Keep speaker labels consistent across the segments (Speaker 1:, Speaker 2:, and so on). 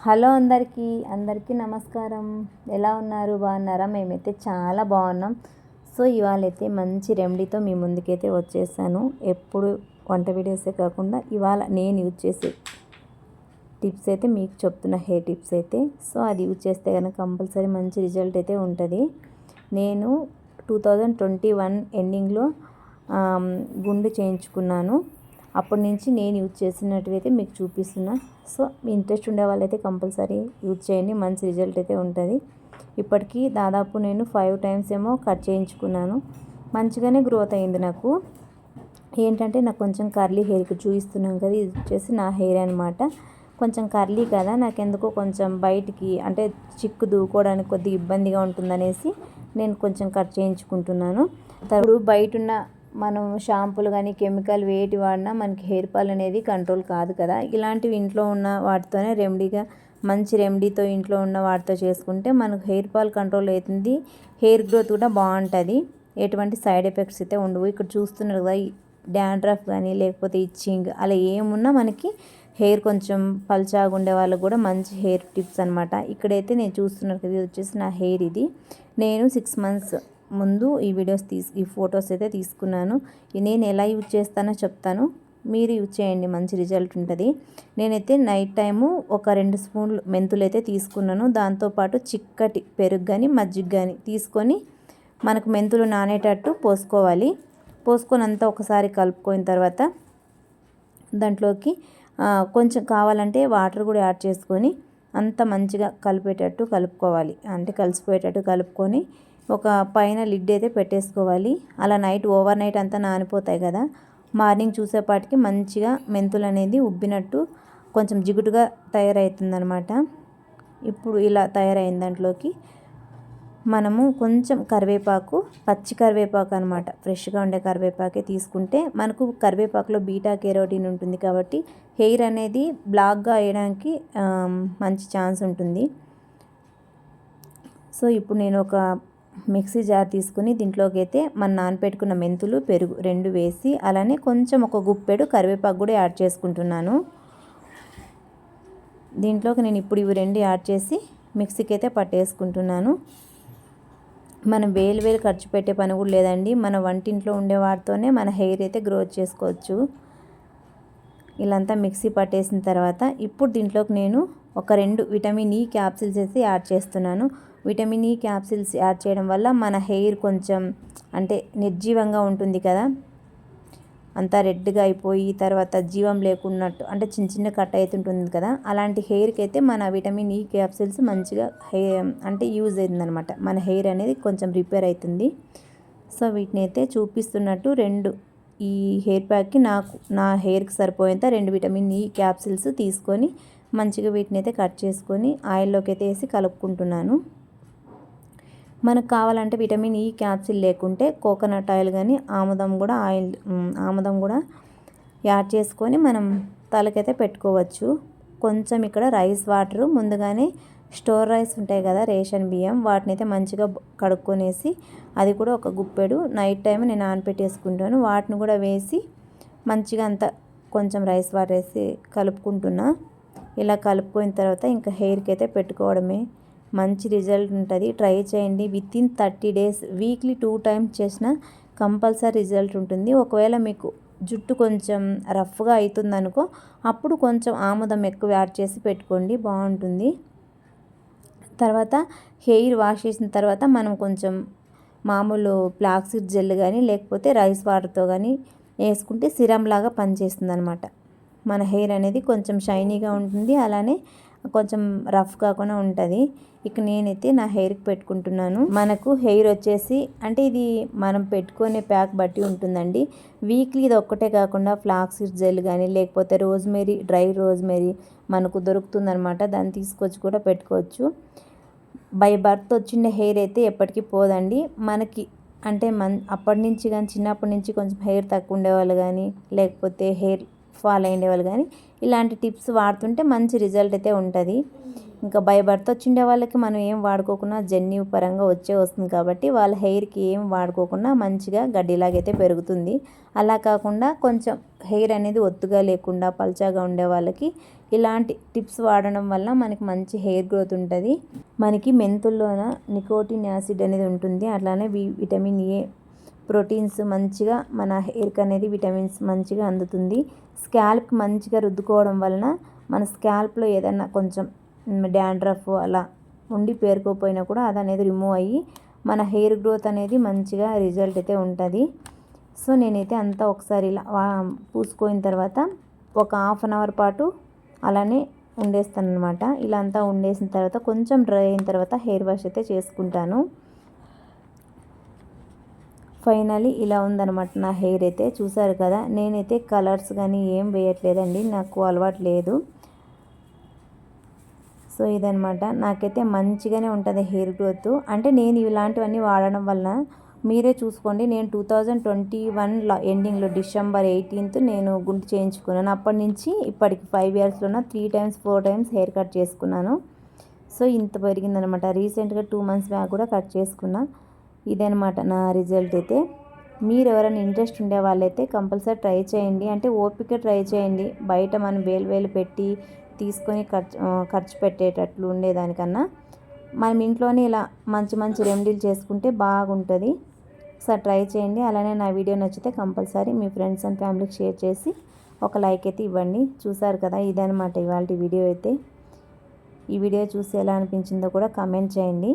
Speaker 1: Hello అందరికీ అందరికీ నమస్కారం. ఎలా ఉన్నారు? బాగున్నారా? మేమైతే చాలా బాగున్నాం. సో ఇవాళ అయితే మంచి రెమెడీతో మీ ముందుకైతే వచ్చేసాను. ఎప్పుడు వంట వీడియోసే కాకుండా ఇవాళ నేను యూజ్ చేసే టిప్స్ అయితే మీకు చెప్తున్న హెయిర్ టిప్స్ అయితే. సో అది యూజ్ చేస్తే కనుక కంపల్సరీ మంచి రిజల్ట్ అయితే ఉంటుంది. నేను టూ థౌజండ్ ట్వంటీ వన్ ఎండింగ్లో గుండు చేయించుకున్నాను. అప్పటి నుంచి నేను యూజ్ చేసినట్టువైతే మీకు చూపిస్తున్నా. సో మీ ఇంట్రెస్ట్ ఉండే వాళ్ళైతే కంపల్సరీ యూజ్ చేయండి. మంచి రిజల్ట్ అయితే ఉంటుంది. ఇప్పటికీ దాదాపు నేను ఫైవ్ టైమ్స్ ఏమో కట్ చేయించుకున్నాను. మంచిగానే గ్రోత్ అయింది నాకు. ఏంటంటే నాకు కొంచెం కర్లీ హెయిర్కి చూపిస్తున్నాం కదా ఇది వచ్చేసి నా హెయిర్ అనమాట కొంచెం కర్లీ కదా నాకు ఎందుకో కొంచెం బయటికి అంటే చిక్కు దూకోవడానికి కొద్దిగా ఇబ్బందిగా ఉంటుందనేసి నేను కొంచెం కట్ చేయించుకుంటున్నాను. తరుడు బయట ఉన్న మనం షాంపూలు కానీ కెమికల్ వేటి వాడినా మనకి హెయిర్ ఫాల్ అనేది కంట్రోల్ కాదు కదా. ఇలాంటివి ఇంట్లో ఉన్న వాటితోనే రెమెడీగా మంచి రెమెడీతో ఇంట్లో ఉన్న వాటితో చేసుకుంటే మనకు హెయిర్ ఫాల్ కంట్రోల్ అవుతుంది. హెయిర్ గ్రోత్ కూడా బాగుంటుంది. ఎటువంటి సైడ్ ఎఫెక్ట్స్ అయితే ఉండవు. ఇక్కడ చూస్తున్నారు కదా డాండ్రఫ్ కానీ లేకపోతే ఇచ్చింగ్ అలా ఏమున్నా మనకి హెయిర్ కొంచెం పల్చాగా ఉండే వాళ్ళకు కూడా మంచి హెయిర్ టిప్స్ అనమాట ఇక్కడైతే నేను చూస్తున్నారు కదా ఇది వచ్చేసి నా హెయిర్ ఇది. నేను సిక్స్ మంత్స్ ముందు ఈ వీడియోస్ తీసు ఈ ఫొటోస్ అయితే తీసుకున్నాను. నేను ఎలా యూజ్ చేస్తానో చెప్తాను. మీరు యూజ్ చేయండి మంచి రిజల్ట్ ఉంటుంది. నేనైతే నైట్ టైము ఒక రెండు స్పూన్లు మెంతులు అయితే తీసుకున్నాను. దాంతోపాటు చిక్కటి పెరుగు కానీ మజ్జిగ కానీ తీసుకొని మనకు మెంతులు నానేటట్టు పోసుకోవాలి. పోసుకొని అంతా ఒకసారి కలుపుకోయిన తర్వాత దాంట్లోకి కొంచెం కావాలంటే వాటర్ కూడా యాడ్ చేసుకొని అంత మంచిగా కలిపేటట్టు కలుపుకోవాలి. అంటే కలిసిపోయేటట్టు కలుపుకొని ఒక పైన లిడ్ అయితే పెట్టేసుకోవాలి. అలా నైట్ ఓవర్ నైట్ అంతా నానిపోతాయి కదా. మార్నింగ్ చూసేపాటికి మంచిగా మెంతులు అనేది ఉబ్బినట్టు కొంచెం జిగుటుగా తయారవుతుందనమాట ఇప్పుడు ఇలా తయారైన దాంట్లోకి. మనము కొంచెం కరివేపాకు పచ్చి కరివేపాకు అనమాట ఫ్రెష్గా ఉండే కరివేపాకే తీసుకుంటే మనకు కరివేపాకులో బీటా కెరోటిన్ ఉంటుంది కాబట్టి హెయిర్ అనేది బ్లాక్గా వేయడానికి మంచి ఛాన్స్ ఉంటుంది. సో ఇప్పుడు నేను ఒక మిక్సీ జార్ తీసుకుని దీంట్లోకి అయితే మన నానపెట్టుకున్న మెంతులు పెరుగు రెండు వేసి అలానే కొంచెం ఒక గుప్పెడు కరివేపాకు కూడా యాడ్ చేసుకుంటున్నాను. దీంట్లోకి నేను ఇప్పుడు ఇవి రెండు యాడ్ చేసి మిక్సీకి అయితే పట్టేసుకుంటున్నాను. మనం వేలు వేలు ఖర్చు పెట్టే పని కూడా లేదండి. మన వంటింట్లో ఉండే వాటితోనే మన హెయిర్ అయితే గ్రోత్ చేసుకోవచ్చు. ఇలాంతా మిక్సీ పట్టేసిన తర్వాత ఇప్పుడు దీంట్లోకి నేను ఒక రెండు విటమిన్ ఈ క్యాప్సిల్స్ వేసి యాడ్ చేస్తున్నాను. విటమిన్ ఈ క్యాప్సిల్స్ యాడ్ చేయడం వల్ల మన హెయిర్ కొంచెం అంటే నిర్జీవంగా ఉంటుంది కదా. అంతా రెడ్గా అయిపోయి తర్వాత జీవం లేకున్నట్టు అంటే చిన్న చిన్న కట్ అవుతుంటుంది కదా. అలాంటి హెయిర్కి అయితే మన విటమిన్ ఈ క్యాప్సిల్స్ మంచిగా హెయిర్ అంటే యూజ్ అయిందనమాట. మన హెయిర్ అనేది కొంచెం రిపేర్ అవుతుంది సో వీటిని అయితే చూపిస్తున్నట్టు రెండు ఈ హెయిర్ ప్యాక్కి నాకు నా హెయిర్కి సరిపోయేంత రెండు విటమిన్ ఈ క్యాప్సిల్స్ తీసుకొని మంచిగా వీటిని అయితే కట్ చేసుకొని ఆయిల్లోకి అయితే వేసి కలుపుకుంటున్నాను. మనకు కావాలంటే విటమిన్ ఈ క్యాప్సిల్ లేకుంటే కోకోనట్ ఆయిల్ కానీ ఆముదం కూడా ఆయిల్ ఆముదం కూడా యాడ్ చేసుకొని మనం తలకైతే పెట్టుకోవచ్చు. కొంచెం ఇక్కడ రైస్ వాటర్ ముందుగానే స్టోర్ రైస్ ఉంటాయి కదా రేషన్ బియ్యం వాటిని అయితే మంచిగా కడుక్కొనేసి అది కూడా ఒక గుప్పెడు. నైట్ టైం నేను నానపెట్టేసుకుంటాను వాటిని కూడా వేసి మంచిగా అంత కొంచెం రైస్ వాటర్ వేసి కలుపుకుంటున్నా. ఇలా కలుపుకున్న తర్వాత ఇంకా హెయిర్కి అయితే పెట్టుకోవడమే. మంచి రిజల్ట్ ఉంటుంది. ట్రై చేయండి. With in thirty days weekly two times చేసిన కంపల్సరీ రిజల్ట్ ఉంటుంది. ఒకవేళ మీకు జుట్టు కొంచెం రఫ్గా అవుతుంది అనుకో అప్పుడు కొంచెం ఆముదం ఎక్కువ యాడ్ చేసి పెట్టుకోండి. బాగుంటుంది. తర్వాత హెయిర్ వాష్ చేసిన తర్వాత మనం కొంచెం మామూలు ప్లాక్సిడ్ జెల్ కానీ లేకపోతే రైస్ వాటర్తో కానీ వేసుకుంటే సిరం లాగా పనిచేస్తుంది అనమాట మన హెయిర్ అనేది కొంచెం షైనీగా ఉంటుంది. అలానే కొంచెం రఫ్ కాకుండా ఉంటుంది. ఇక నేనైతే నా హెయిర్కి పెట్టుకుంటున్నాను. మనకు హెయిర్ వచ్చేసి అంటే ఇది మనం పెట్టుకునే ప్యాక్ బట్టి ఉంటుందండి. వీక్లీ ఇది ఒక్కటే కాకుండా ఫ్లాక్స్ జెల్ కానీ లేకపోతే రోజ్మెరీ డ్రై రోజ్మెరీ మనకు దొరుకుతుందనమాట దాన్ని తీసుకొచ్చి కూడా పెట్టుకోవచ్చు. బై బర్త్ వచ్చిన హెయిర్ అయితే ఎప్పటికీ పోదండి. మనకి అంటే మన్ అప్పటి నుంచి కానీ చిన్నప్పటి నుంచి కొంచెం హెయిర్ తక్కువ ఉండేవాళ్ళు కానీ లేకపోతే హెయిర్ ఫాల్ అయ్యేవాళ్ళు కానీ ఇలాంటి టిప్స్ వాడుతుంటే మంచి రిజల్ట్ అయితే ఉంటుంది. ఇంకా బై బర్త్ వచ్చిండే వాళ్ళకి మనం ఏం వాడుకోకుండా జన్యు పరంగా వచ్చే వస్తుంది కాబట్టి వాళ్ళ హెయిర్కి ఏం వాడుకోకుండా మంచిగా గడ్డిలాగైతే పెరుగుతుంది. అలా కాకుండా కొంచెం హెయిర్ అనేది ఒత్తుగా లేకుండా పల్చగా ఉండే వాళ్ళకి ఇలాంటి టిప్స్ వాడడం వల్ల మనకి మంచి హెయిర్ గ్రోత్ ఉంటుంది. మనకి మెంతుల్లోన నికోటిన్ యాసిడ్ అనేది ఉంటుంది. అట్లానే విటమిన్ ఏ ప్రోటీన్స్ మంచిగా మన హెయిర్కి అనేది విటమిన్స్ మంచిగా అందుతుంది. స్కాల్ప్ మంచిగా రుద్దుకోవడం వలన మన స్కాల్ప్లో ఏదైనా కొంచెం డాండ్రఫ్ అలా ఉండి పేరుకోపోయినా కూడా అది అనేది రిమూవ్ అయ్యి మన హెయిర్ గ్రోత్ అనేది మంచిగా రిజల్ట్ అయితే ఉంటుంది. సో నేనైతే అంతా ఒకసారి ఇలా పూసుకోయిన తర్వాత ఒక హాఫ్ అన్ అవర్ పాటు అలానే ఉండేస్తాను అనమాట ఇలా అంతా ఉండేసిన తర్వాత కొంచెం డ్రై అయిన తర్వాత హెయిర్ వాష్ అయితే చేసుకుంటాను. ఫైనలీ ఇలా ఉందనమాట నా హెయిర్ అయితే. చూసారు కదా నేనైతే కలర్స్ కానీ ఏం వేయట్లేదండి నాకు అలవాటు లేదు. సో ఇదనమాట నాకైతే మంచిగానే ఉంటుంది హెయిర్ గ్రోత్. అంటే నేను ఇలాంటివన్నీ వాడడం వలన మీరే చూసుకోండి. నేను టూ థౌజండ్ ట్వంటీ వన్ ఎండింగ్లో డిసెంబర్ ఎయిటీన్త్ నేను గుంటు చేయించుకున్నాను. అప్పటి నుంచి ఇప్పటికి five ఇయర్స్లోన three times four times hair cut చేసుకున్నాను. సో ఇంత పెరిగిందనమాట రీసెంట్గా టూ మంత్స్ బ్యాక్ కూడా కట్ చేసుకున్నా. ఇదనమాట నా రిజల్ట్ అయితే. మీరు ఎవరైనా ఇంట్రెస్ట్ ఉండే వాళ్ళైతే కంపల్సరీ ట్రై చేయండి. అంటే ఓపిక ట్రై చేయండి. బయట మనం వేలు వేలు పెట్టి తీసుకొని ఖర్చు ఖర్చు పెట్టేటట్లు ఉండేదానికన్నా. మనం ఇంట్లోనే ఇలా మంచి మంచి రెమెడీలు చేసుకుంటే బాగుంటుంది. ఒకసారి ట్రై చేయండి. అలానే నా వీడియో నచ్చితే కంపల్సరీ మీ ఫ్రెండ్స్ అండ్ ఫ్యామిలీకి షేర్ చేసి ఒక లైక్ అయితే ఇవ్వండి. చూసారు కదా ఇదనమాట ఇవాళ వీడియో అయితే. ఈ వీడియో చూసి ఎలా అనిపించిందో కూడా కమెంట్ చేయండి.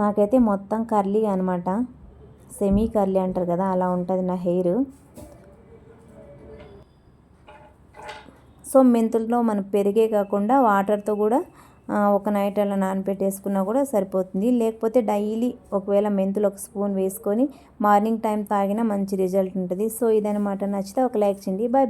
Speaker 1: నాకైతే మొత్తం కర్లీ అనమాట సెమీ కర్లీ అంటారు కదా అలా ఉంటుంది నా హెయిర్. సో మెంతుల్లో మనం పెరిగే కాకుండా వాటర్తో కూడా ఒక నైట్ అలా నానపెట్టేసుకున్నా కూడా సరిపోతుంది. లేకపోతే డైలీ ఒకవేళ మెంతులు ఒక స్పూన్ వేసుకొని మార్నింగ్ టైం తాగినా మంచి రిజల్ట్ ఉంటుంది. సో ఇదనమాట నచ్చితే ఒక లైక్ చేయండి. బాయ్